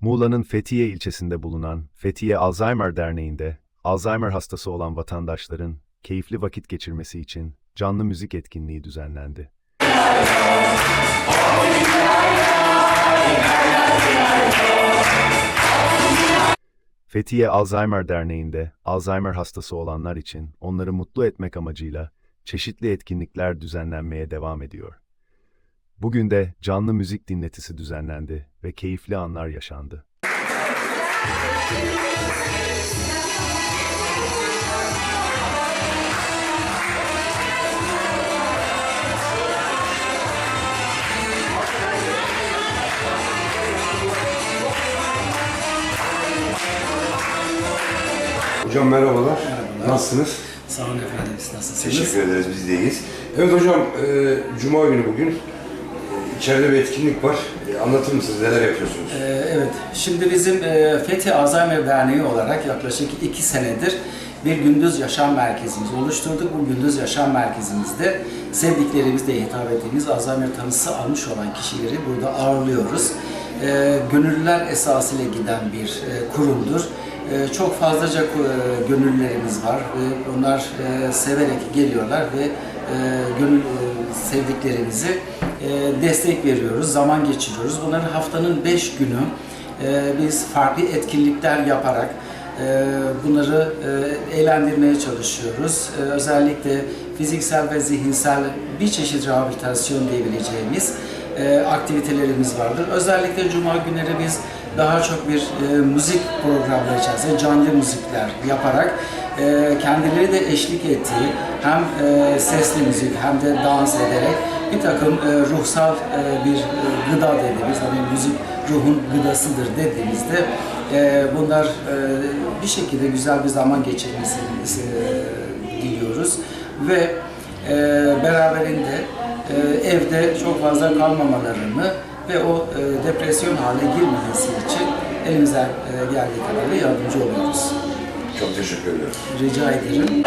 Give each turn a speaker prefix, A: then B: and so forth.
A: Muğla'nın Fethiye ilçesinde bulunan Fethiye Alzheimer Derneği'nde Alzheimer hastası olan vatandaşların keyifli vakit geçirmesi için canlı müzik etkinliği düzenlendi. Fethiye Alzheimer Derneği'nde Alzheimer hastası olanlar için onları mutlu etmek amacıyla çeşitli etkinlikler düzenlenmeye devam ediyor. Bugün de canlı müzik dinletisi düzenlendi ve keyifli anlar yaşandı.
B: Hocam merhabalar. Nasılsınız?
C: Sağ olun efendim, siz nasılsınız?
B: Teşekkür ederiz, biz de iyiyiz. Evet hocam, e, Cuma günü bugün. E, İçeride bir etkinlik var. E, anlatır mısınız, neler yapıyorsunuz?
C: Ee, evet, şimdi bizim e, Fethi Alzheimer Derneği olarak yaklaşık iki senedir bir gündüz yaşam merkezimizi oluşturduk. Bu gündüz yaşam merkezimizde sevdiklerimizle hitap ettiğimiz Alzheimer tanısı almış olan kişileri burada ağırlıyoruz. Ee, gönüllüler esasıyla giden bir e, kurumdur. Ee, çok fazlaca e, gönüllülerimiz var ve onlar e, severek geliyorlar ve e, gönül e, sevdiklerimizi e, destek veriyoruz, zaman geçiriyoruz. Bunları haftanın 5 günü e, biz farklı etkinlikler yaparak e, bunları e, eğlendirmeye çalışıyoruz. Özellikle fiziksel ve zihinsel bir çeşit rehabilitasyon diyebileceğimiz e, aktivitelerimiz vardır. Özellikle cuma günleri biz daha çok bir e, müzik programları içerisinde canlı müzikler yaparak e, kendileri de eşlik ettiği hem e, sesli müzik hem de dans ederek bir takım e, ruhsal e, bir e, gıda dediğimiz, hani müzik ruhun gıdasıdır dediğimizde e, bunlar e, bir şekilde güzel bir zaman geçirmesini e, diliyoruz ve e, beraberinde evde çok fazla kalmamalarını ve o e, depresyon haline girmemesi için elimizden e, geldiği kadarıyla yardımcı oluyoruz.
B: Çok teşekkür ediyorum.
C: Rica ederim.